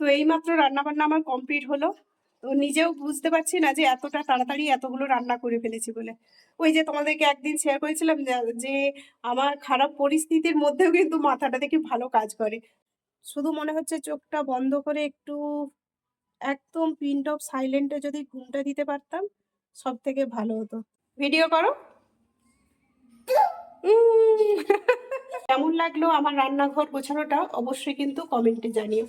তো এইমাত্র রান্নাবান্না আমার কমপ্লিট হলো। তো নিজেও বুঝতে পারছি না যে এতটা তাড়াতাড়ি এতগুলো রান্না করে ফেলেছি বলে। ওই যে তোমাদেরকে একদিন শেয়ার করেছিলাম যে- আমার খারাপ পরিস্থিতির মধ্যেও কিন্তু মাথাটা দেখি ভালো কাজ করে। শুধু মনে হচ্ছে চোখটা বন্ধ করে একটু, একদম প্রিন্ট অফ সাইলেন্টে যদি ঘুমটা দিতে পারতাম সব থেকে ভালো হতো। ভিডিও করো। কেমন লাগল আমার রান্নাঘর গোছানোটা? অবশ্যই কিন্তু কমেন্টে জানিও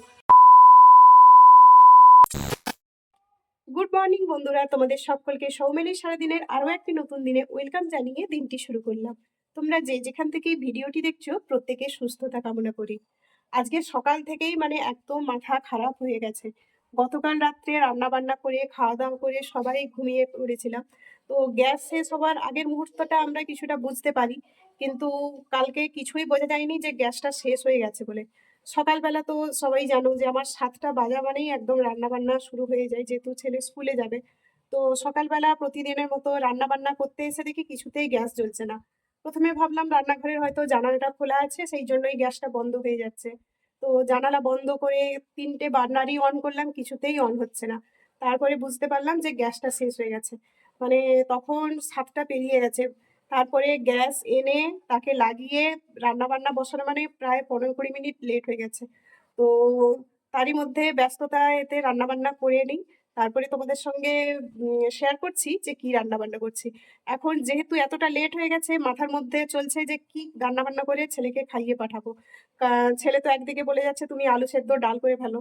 গুড মর্নিং বন্ধুরা, তোমাদের সকলকে সৌমেলি সারাদিনের আরও একটি নতুন দিনে ওয়েলকাম জানিয়ে দিনটি শুরু করলাম। তোমরা যে যেখান থেকে ভিডিওটি দেখছ, প্রত্যেকে সুস্থতা কামনা করি। আজকে সকাল থেকেই মানে একদম মাথা খারাপ হয়ে গেছে। গতকাল রাত্রে রান্না বান্না করে খাওয়া দাওয়া করে সবাই ঘুমিয়ে পড়েছিলাম। তো গ্যাস শেষ হওয়ার আগের মুহূর্তটা আমরা কিছুটা বুঝতে পারি, কিন্তু কালকে কিছুই বোঝা যায়নি যে গ্যাসটা শেষ হয়ে গেছে বলে। সকালবেলা তো সবাই জানো যে আমার সাতটা বাজা মানেই একদম রান্না বান্না শুরু হয়ে যায়, যেহেতু ছেলে স্কুলে যাবে। তো সকালবেলা প্রতিদিনের মতো রান্না বান্না করতে এসে দেখি কিছুতেই গ্যাস জ্বলছে না। প্রথমে ভাবলাম রান্নাঘরের হয়তো জানালাটা খোলা আছে, সেই জন্যই গ্যাসটা বন্ধ হয়ে যাচ্ছে। তো জানালা বন্ধ করে তিনটে বার্নারই অন করলাম, কিছুতেই অন হচ্ছে না। তারপরে বুঝতে পারলাম যে গ্যাসটা শেষ হয়ে গেছে। মানে তখন সাতটা পেরিয়ে গেছে। তারপরে গ্যাস এনে তাকে লাগিয়ে রান্না বান্না বসানো মানে প্রায় পনেরো কুড়ি মিনিট লেট হয়ে গেছে। তো তারই মধ্যে ব্যস্ততা এতে রান্না বান্না করে নিই। তারপরে তোমাদের সঙ্গে শেয়ার করছি যে কি রান্না বান্না করছি। এখন যেহেতু এতটা লেট হয়ে গেছে, মাথার মধ্যে চলছে যে কি রান্না বান্না করে ছেলেকে খাইয়ে পাঠাবো। ছেলে তো একদিকে বলে যাচ্ছে, তুমি আলু সেদ্ধ ডাল করে ফেলো।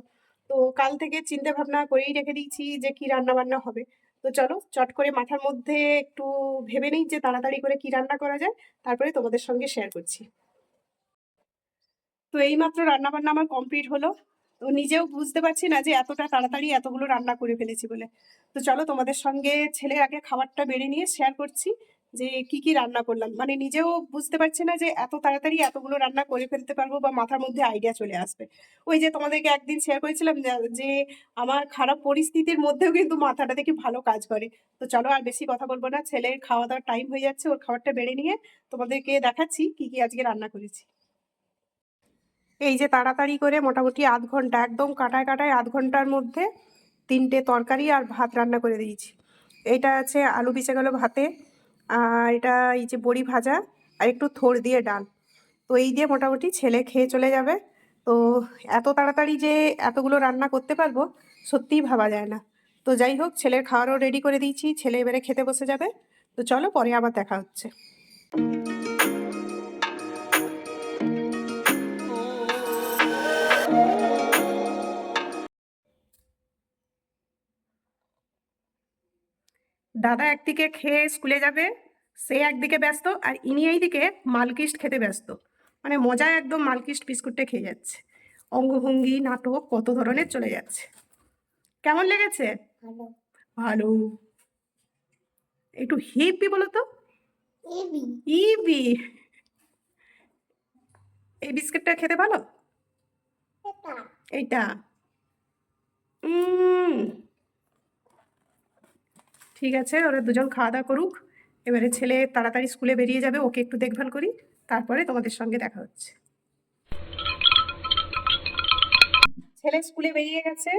তো কাল থেকে চিন্তা ভাবনা করেই রেখে দিয়েছি যে কি রান্না বান্না হবে। তো চলো চট করে মাথার মধ্যে একটু ভেবে নিই যে তাড়াতাড়ি করে কি রান্না করা যায়, তারপরে তোমাদের সঙ্গে শেয়ার করছি। তো এইমাত্র রান্না বান্না আমার কমপ্লিট হলো। তো নিজেও বুঝতে পারছি না যে এতটা তাড়াতাড়ি এতগুলো রান্না করে ফেলেছি বলে। তো চলো তোমাদের সঙ্গে ছেলের আগে খাবারটা বেড়ে নিয়ে শেয়ার করছি। যে কি কি রান্না করলাম? মানে নিজেও বুঝতে পারছি না যে এত তাড়াতাড়ি এতগুলো রান্না করে ফেলতে পারব বা মাথার মধ্যে আইডিয়া চলে আসবে। ওই যে তোমাদেরকে একদিন শেয়ার করেছিলাম যে- আমার খারাপ পরিস্থিতির মধ্যেও কিন্তু মাথাটা দেখি ভালো কাজ করে। তো চলো আর বেশি কথা বলব না, ছেলের খাওয়া দাওয়ার টাইম হয়ে যাচ্ছে, ওর খাবারটা বেড়ে নিয়ে তোমাদেরকে দেখাচ্ছি কি কি আজকে রান্না করেছি। এই যে তাড়াতাড়ি করে মোটামুটি আধ ঘণ্টা, একদম কাটায় কাটায় আধ ঘণ্টার মধ্যে তিনটে তরকারি আর ভাত রান্না করে দিয়েছি। এইটা আছে আলু পিচে গেল ভাতে। আর এটা এই যে বড়ি ভাজা আর একটু থোর দিয়ে ডাল। তো এই দিয়ে মোটামুটি ছেলে খেয়ে চলে যাবে। তো এত তাড়াতাড়ি যে এতগুলো রান্না করতে পারব, সত্যিই ভাবা যায় না। তো যাই হোক, ছেলের খাওয়ারও রেডি করে দিয়েছি। ছেলে এবারে খেতে বসে যাবে। তো চলো পরে আবার দেখা হচ্ছে। দাদা একদিকে খেয়ে স্কুলে যাবে সে একদিকে ব্যস্ত আর ইনি এইদিকে মালকিস্ট খেতে ব্যস্ত। মানে মজায় একদম মালকিস্ট বিস্কুটটা খেয়ে যাচ্ছে। অঙ্গভঙ্গি নাটক কত ধরনের চলে যাচ্ছে। কেমন লেগেছে? ভালো। একটু হিপি বলো তো। ইবি। এই বিস্কিটটা খেতে ভালো? এটা। এইটা উম, ঠিক আছে, ওরা দুজন খাওয়া দাওয়া করুক। এবারে ছেলে তাড়াতাড়ি স্কুলে বেরিয়ে যাবে, ওকে একটু দেখভাল করি, তারপরে তোমাদের সঙ্গে দেখা হচ্ছে। ছেলে স্কুলে বেরিয়ে গেছে,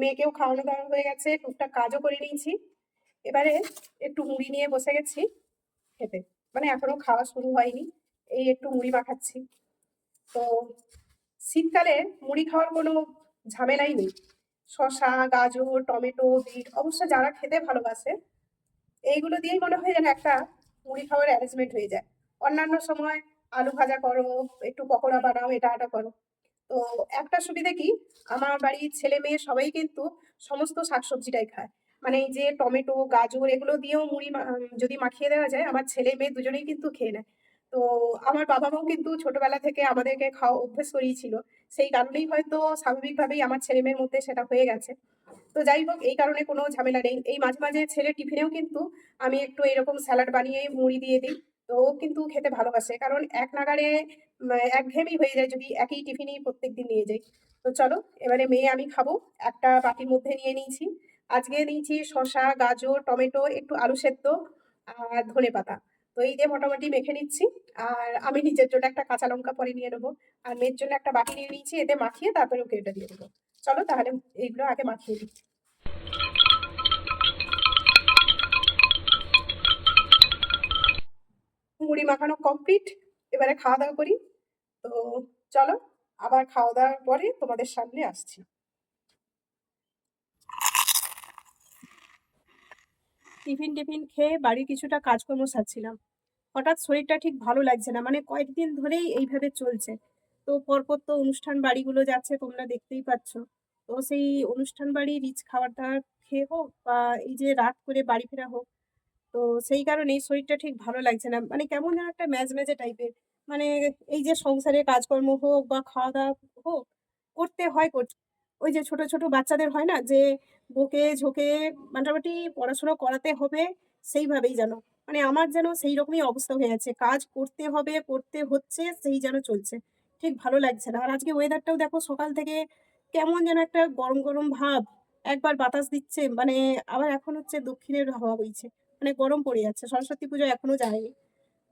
মেয়েকেও খাওয়ানো দাওয়ানো হয়ে গেছে, টুকটাক কাজও করে নিয়েছি। এবারে একটু মুড়ি নিয়ে বসে গেছি খেতে মানে এখনও খাওয়া শুরু হয়নি, এই একটু মুড়ি মাখাচ্ছি। তো শীতকালে মুড়ি খাওয়ার কোনো ঝামেলাই নেই। শসা, গাজর, টমেটো, বিট, অবশ্য যারা খেতে ভালোবাসে, এইগুলো দিয়েই মনে হয় যেন একটা মুড়ি খাওয়ার অ্যারেঞ্জমেন্ট হয়ে যায়। অন্যান্য সময় আলু ভাজা করো, একটু পকোড়া বানাও, এটা এটা করো। তো একটা সুবিধা কি? আমার বাড়ির ছেলে মেয়ে সবাই কিন্তু সমস্ত শাকসবজিটাই খায়। মানে যে টমেটো, গাজর, এগুলো দিয়েও মুড়ি যদি মাখিয়ে দেওয়া যায়, আমার ছেলে মেয়ে দুজনেই কিন্তু খেয়ে নেয়। তো আমার বাবা মাও কিন্তু ছোটবেলা থেকে আমাদেরকে খাওয়া অভ্যেস করিয়েছিল। সেই কারণেই হয়তো স্বাভাবিকভাবেই আমার ছেলে মেয়ের মধ্যে সেটা হয়ে গেছে। তো যাই হোক এই কারণে কোনো ঝামেলা নেই। এই মাঝে মাঝে ছেলে টিফিনেও কিন্তু আমি একটু এরকম স্যালাড বানিয়ে মুড়ি দিয়ে দিই। তো ও কিন্তু খেতে ভালোবাসে। কারণ এক উম, একঘেয়েমি হয়ে যায় যদি একই টিফিনই প্রত্যেক দিন নিয়ে যাই। তো চলো এবারে মেয়ে আমি খাব। একটা বাটির মধ্যে নিয়ে নিয়েছি। আজকে নিয়েছি শসা গাজর টমেটো একটু আলু সেদ্ধ আর ধনে পাতা তো এই দিয়ে মোটামুটি মেখে নিচ্ছি। আর আমি নিজের জন্য একটা কাঁচা লঙ্কা পরে নিয়ে নেব। আর মেয়ের জন্য একটা বাটি নিয়ে নিয়েছি, এতে মাখিয়ে তারপরে ওকে এটা দিয়ে দেবো। চলো তাহলে এইগুলো আগে মাখিয়ে দিই মুড়ি মাখানো কমপ্লিট। এবারে খাওয়া দাওয়া করি। তো চলো, আবার খাওয়া দাওয়ার পরে তোমাদের সামনে আসছি। টিফিন টিফিন খেয়ে বাড়ির কিছুটা কাজকর্ম সারছিলাম। হঠাৎ শরীরটা ঠিক ভালো লাগছে না মানে কয়েকদিন ধরেই এইভাবে চলছে। তো পরপর তো অনুষ্ঠান বাড়িগুলো যাচ্ছে তোমরা দেখতেই পাচ্ছ। তো সেই অনুষ্ঠান বাড়ি রিচ খাবার দাবার খেয়ে হোক বা এই যে রাত করে বাড়ি ফেরা হোক, তো সেই কারণেই শরীরটা ঠিক ভালো লাগছে না। মানে কেমন যেন একটা ম্যাজ ম্যাজে টাইপের। মানে এই যে সংসারে কাজকর্ম হোক বা খাওয়া দাওয়া হোক, করতে হয় করতে ওই যে ছোট ছোট বাচ্চাদের হয় না? যে বকে, ঝোঁকে মোটামুটি পড়াশোনা করাতে হবে সেইভাবেই যেন। মানে আমার যেন সেই রকমই অবস্থা হয়ে আছে। কাজ করতে হবে, করতে হচ্ছে, সেই যেন চলছে। ঠিক ভালো লাগছে না। আর আজকে ওয়েদারটাও দেখো সকাল থেকে কেমন যেন একটা গরম গরম ভাব। একবার বাতাস দিচ্ছে মানে আবার এখন হচ্ছে দক্ষিণের হাওয়া বইছে। মানে গরম পড়ে যাচ্ছে। সরস্বতী পুজো এখনও যায়নি।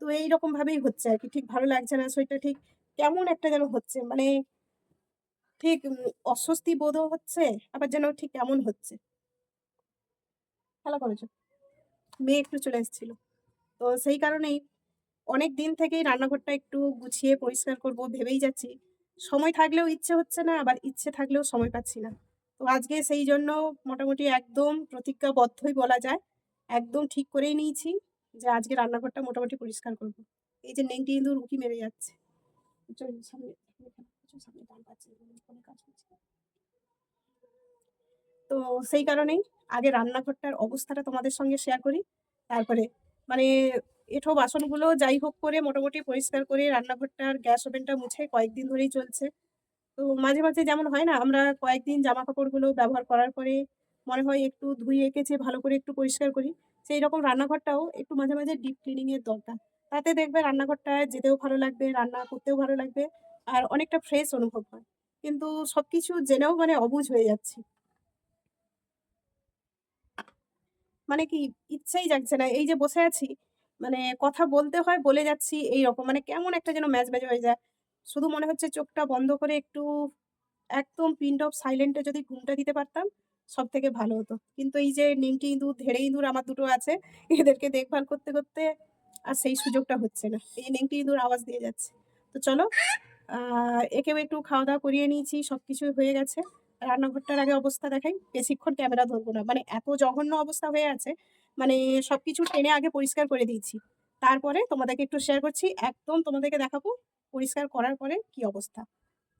তো এইরকম ভাবেই হচ্ছে আর কি। ঠিক ভালো লাগছে না শরীরটা ঠিক। কেমন একটা যেন হচ্ছে। মানে ঠিক অস্বস্তি বোধও হচ্ছে আবার যেন ঠিক কেমন হচ্ছে। খেলা করেছ? মেয়ে একটু চলে এসেছিল। তো সেই কারণেই অনেক দিন থেকেই রান্নাঘরটা একটু গুছিয়ে পরিষ্কার করব ভেবেই যাচ্ছি। সময় থাকলেও ইচ্ছে হচ্ছে না আবার ইচ্ছে থাকলেও সময় পাচ্ছি না। তো আজকে সেই জন্য মোটামুটি একদম প্রতিজ্ঞাবদ্ধই বলা যায় একদম ঠিক করেই নিয়েছি যে আজকে রান্নাঘরটা মোটামুটি পরিষ্কার করব। এই যে নেংটি ইঁদুর উকি মেরে যাচ্ছে। চল, সামনে কাজ। তো সেই কারণেই আগে রান্নাঘরটার অবস্থাটা তোমাদের সঙ্গে শেয়ার করি। তারপরে মানে এঁঠো বাসনগুলো যাই হোক করে মোটামুটি পরিষ্কার করে রান্নাঘরটার গ্যাস ওভেনটা মুছে কয়েকদিন ধরেই চলছে। তো মাঝে মাঝে যেমন হয় না, আমরা কয়েকদিন জামা কাপড়গুলো ব্যবহার করার পরে মনে হয় একটু ধুয়ে কেচে ভালো করে একটু পরিষ্কার করি। সেই রকম রান্নাঘরটাও একটু মাঝে মাঝে ডিপ ক্লিনিং এর দরকার। তাতে দেখবে রান্নাঘরটায় যেতেও ভালো লাগবে, রান্না করতেও ভালো লাগবে। আর অনেকটা ফ্রেশ অনুভব হয়। কিন্তু সবকিছু জেনেও মানে অবুঝ হয়ে যাচ্ছি। মানে কি ইচ্ছাই জাগছে না। এই যে বসে আছি মানে কথা বলতে হয়, বলে যাচ্ছি এই রকম মানে কেমন একটা যেন ম্যাচ ম্যাচ হয়ে যায়। শুধু মনে হচ্ছে চোখটা বন্ধ করে একটু একদম পিন্ড অফ সাইলেন্টে যদি ঘুমটা দিতে পারতাম সব থেকে ভালো হতো। কিন্তু এই যে নিমটি ইঁদুর, ধেড়ে ইঁদুর আমার দুটো আছে, এদেরকে দেখভাল করতে করতে আর সেই সুযোগটা হচ্ছে না। এই নেংটি ইঁদুর আওয়াজ দিয়ে যাচ্ছে। তো চলো একেও একটু খাওয়া দাওয়া করিয়ে নিয়েছি সব কিছু হয়ে গেছে। রান্নাঘরটার আগে অবস্থা দেখাই, বেশিক্ষণ ক্যামেরা ধরবো না। মানে এত জঘন্য অবস্থা হয়ে আছে মানে সব কিছু টেনে আগে পরিষ্কার করে দিয়েছি। তারপরে তোমাদেরকে একটু শেয়ার করছি, একদম তোমাদেরকে দেখাবো পরিষ্কার করার পরে কি অবস্থা।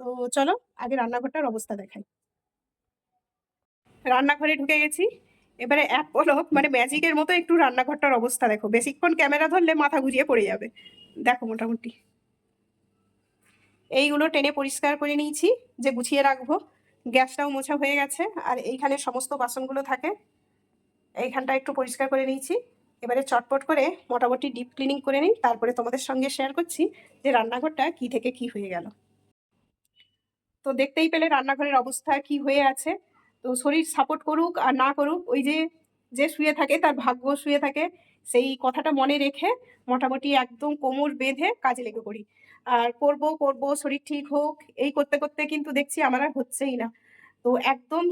তো চলো, আগে রান্নাঘরটার অবস্থা দেখাই। রান্নাঘরে ঢুকে গেছি, এবারে এক পলক মানে ম্যাজিকের মতো একটু রান্নাঘরটার অবস্থা দেখো। বেশিক্ষণ ক্যামেরা ধরলে মাথা ঘুরিয়ে পড়ে যাবে। দেখো মোটামুটি। এইগুলো টেনে পরিষ্কার করে নিয়েছি, যে গুছিয়ে রাখব। গ্যাসটাও মোছা হয়ে গেছে, আর এইখানে সমস্ত বাসনগুলো থাকে। এইখানটা একটু পরিষ্কার করে নিয়েছি। এবারে চটপট করে মোটামুটি ডিপ ক্লিনিং করে নিই, তারপরে তোমাদের সঙ্গে শেয়ার করছি যে রান্নাঘরটা কি থেকে কি হয়ে গেল। তো দেখতেই পেলে রান্নাঘরের অবস্থা কি হয়ে আছে। তো শরীর সাপোর্ট করুক আর না করুক, ওই যে যে শুয়ে থাকে তার ভাগ্য শুয়ে থাকে, সেই কথাটা মনে রেখে মোটামুটি একদম কোমর বেঁধে কাজে লেগে পড়ি। আর করব করব, শরীর ঠিক হোক, এই করতে করতে কিন্তু দেখছি আমার আর হচ্ছেই না। তো একদম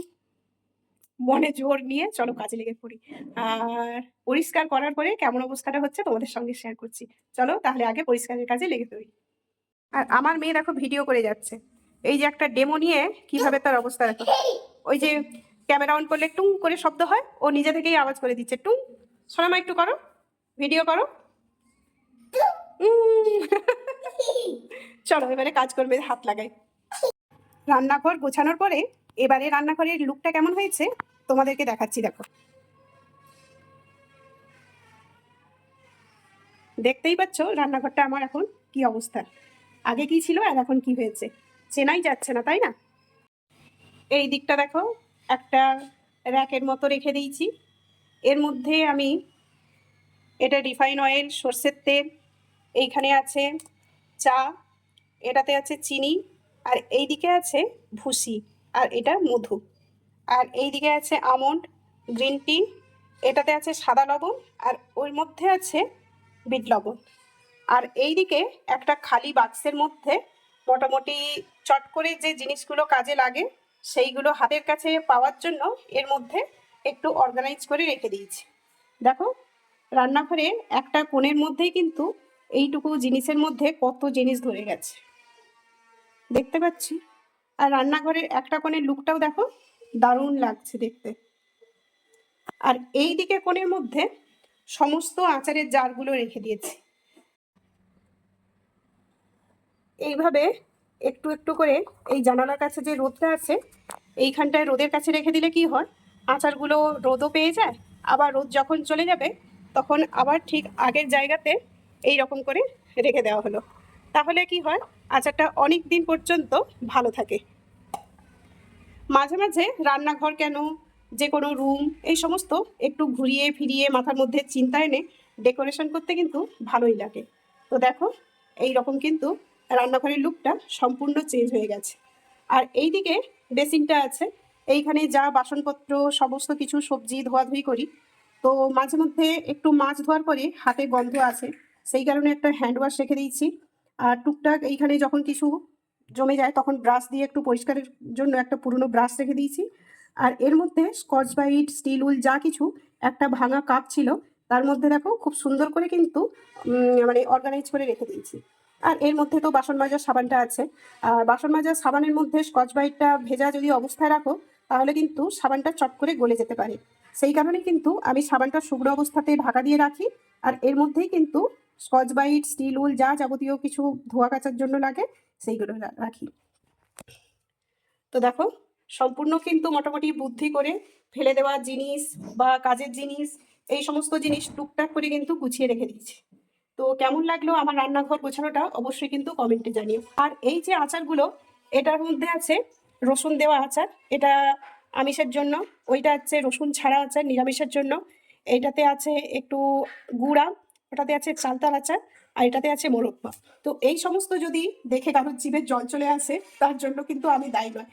মনে জোর নিয়ে চলো কাজে লেগে পড়ি। আর পরিষ্কার করার পরে কেমন অবস্থাটা হচ্ছে তোমাদের সঙ্গে শেয়ার করছি। চলো তাহলে আগে পরিষ্কারের কাজে লেগে পড়ি। আর আমার মেয়ে দেখো ভিডিও করে যাচ্ছে। এই যে একটা ডেমো নিয়ে কীভাবে তার অবস্থা দেখো। ওই যে ক্যামেরা অন করলে টুং করে শব্দ হয়, ও নিজে থেকেই আওয়াজ করে দিচ্ছে, টুং। সোনামা একটু করো ভিডিও করো। চলো, এবারে কাজ করবে, হাত লাগাই। রান্নাঘর গোছানোর পরে এবারে রান্নাঘরের লুকটা কেমন হয়েছে তোমাদেরকে দেখাচ্ছি, দেখো। দেখতেই পাচ্ছ রান্নাঘরটা আমার এখন কি অবস্থা? আগে কি ছিল আর এখন কি হয়েছে? চেনাই যাচ্ছে না, তাই না? এই দিকটা দেখো, একটা র্যাকের মতো রেখে দিয়েছি। এর মধ্যে আমি এটা রিফাইন অয়েল, সর্ষের তেল, এইখানে আছে চা, এটাতে আছে চিনি, আর এই দিকে আছে ভুসি, আর এটা মধু। আর এই দিকে আছে আমন্ড, গ্রিন টি, এটাতে আছে সাদা লবণ, আর ওর মধ্যে আছে বিট লবণ। আর এই দিকে একটা খালি বাক্সের মধ্যে মোটামুটি চট করে যে জিনিসগুলো কাজে লাগে, সেইগুলো হাতের কাছে পাওয়ার জন্য এর মধ্যে একটু অর্গানাইজ করে রেখে দিয়েছি। দেখো, রান্নাঘরে একটা কোণের মধ্যেই কিন্তু এইটুকু জিনিসের মধ্যে কত জিনিস ধরে গেছে। দেখতে পাচ্ছি? আর রান্নাঘরের একটা কোণের লুকটাও দেখো, দারুণ লাগছে দেখতে। আর এই দিকে কোণের মধ্যে সমস্ত আচারের জারগুলো রেখে দিয়েছি। এইভাবে একটু একটু করে এই জানালার কাছে যে রোদটা আছে, এইখানটায় রোদের কাছে রেখে দিলে কি হয়? আচারগুলো রোদও পেয়ে যায়, আবার রোদ যখন চলে যাবে, তখন আবার ঠিক আগের জায়গাতে এই রকম করে রেখে দেওয়া হলো। তাহলে কি হয়? আচারটা অনেক দিন পর্যন্ত ভালো থাকে। মাঝে মাঝে রান্নাঘর কেন, যে কোনো রুম এই সমস্ত একটু ঘুরিয়ে ফিরিয়ে মাথার মধ্যে চিন্তা এনে ডেকোরেশন করতে কিন্তু ভালোই লাগে। তো দেখো, এই রকম কিন্তু রান্নাঘরের লুকটা সম্পূর্ণ চেঞ্জ হয়ে গেছে। আর এই দিকে বেসিনটা আছে। এইখানে যা বাসনপত্র, সমস্ত কিছু সবজি ধোয়াধুয়ি করি। তো মাঝে মধ্যে একটু মাছ ধোয়ার পরে হাতে গন্ধ আছে সেই কারণে একটা হ্যান্ড ওয়াশ রেখে দিয়েছি। আর টুকটাক এইখানে যখন কিছু জমে যায় তখন ব্রাশ দিয়ে একটু পরিষ্কারের জন্য একটা পুরনো ব্রাশ রেখে দিয়েছি। আর এর মধ্যে স্কচ ব্রাইট স্টিল উল যা কিছু একটা ভাঙা কাপ ছিল, তার মধ্যে দেখো খুব সুন্দর করে কিন্তু মানে অর্গানাইজ করে রেখে দিয়েছি। আর এর মধ্যে তো বাসন মাজার সাবানটা আছে। আর বাসন মাজার সাবানের মধ্যে স্কচ ব্রাইটটা ভেজা যদি অবস্থায় রাখো, তাহলে কিন্তু সাবানটা চট করে গলে যেতে পারে। সেই কারণে কিন্তু আমি সাবানটা শুকনো অবস্থাতে ঢাকা দিয়ে রাখি। আর এর মধ্যেই কিন্তু স্কচ বাইট, স্টিল উল, যা যাবতীয় কিছু ধোয়া কাচার জন্য লাগে, সেইগুলো রাখি। তো দেখো, সম্পূর্ণ কিন্তু মোটামুটি বুদ্ধি করে ফেলে দেওয়া জিনিস বা কাজের জিনিস, এই সমস্ত জিনিস টুকটাক করে কিন্তু গুছিয়ে রেখে দিয়েছি। তো কেমন লাগল আমার রান্নাঘর গোছানোটা অবশ্যই কিন্তু কমেন্টে জানিও। আর এই যে আচারগুলো, এটার মধ্যে আছে রসুন দেওয়া আচার, এটা আমিষের জন্য, ওইটা হচ্ছে রসুন ছাড়া আচার নিরামিষের জন্য এটাতে আছে একটু গুড়া ওটাতে আছে চালতার আচার আর এটাতে আছে মোরব্বা। তো এই সমস্ত যদি দেখে কারোর জীবের জল চলে আসে, তার জন্য কিন্তু আমি দায়ী নয়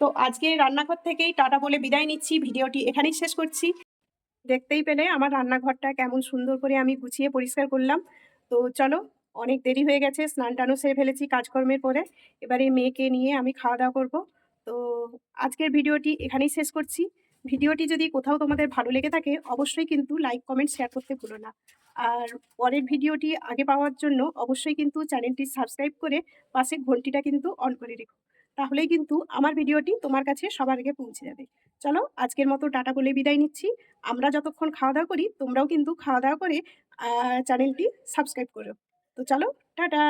তো আজকে রান্নাঘর থেকেই টাটা বলে বিদায় নিচ্ছি। ভিডিওটি এখানেই শেষ করছি। দেখতেই পেলে আমার রান্নাঘরটা কেমন সুন্দর করে আমি গুছিয়ে পরিষ্কার করলাম। তো চলো, অনেক দেরি হয়ে গেছে, স্নান টানও সেরে ফেলেছি কাজকর্মের পরে। এবারে মেয়েকে নিয়ে আমি খাওয়া দাওয়া করব। তো আজকের ভিডিওটি এখানেই শেষ করছি। ভিডিওটি যদি কোথাও তোমাদের ভালো লেগে থাকে, অবশ্যই কিন্তু লাইক কমেন্ট শেয়ার করতে ভুলো না। আর পরের ভিডিওটি আগে পাওয়ার জন্য অবশ্যই কিন্তু চ্যানেলটি সাবস্ক্রাইব করে পাশে ঘন্টিটা কিন্তু অন করে রেখো। তাহলেই কিন্তু আমার ভিডিওটি তোমার কাছে সবার আগে পৌঁছে যাবে। চলো, আজকের মতো টাটা বলে বিদায় নিচ্ছি। আমরা যতক্ষণ খাওয়া দাওয়া করি, তোমরাও কিন্তু খাওয়া দাওয়া করে চ্যানেলটি সাবস্ক্রাইব করো। তো চলো, টাটা!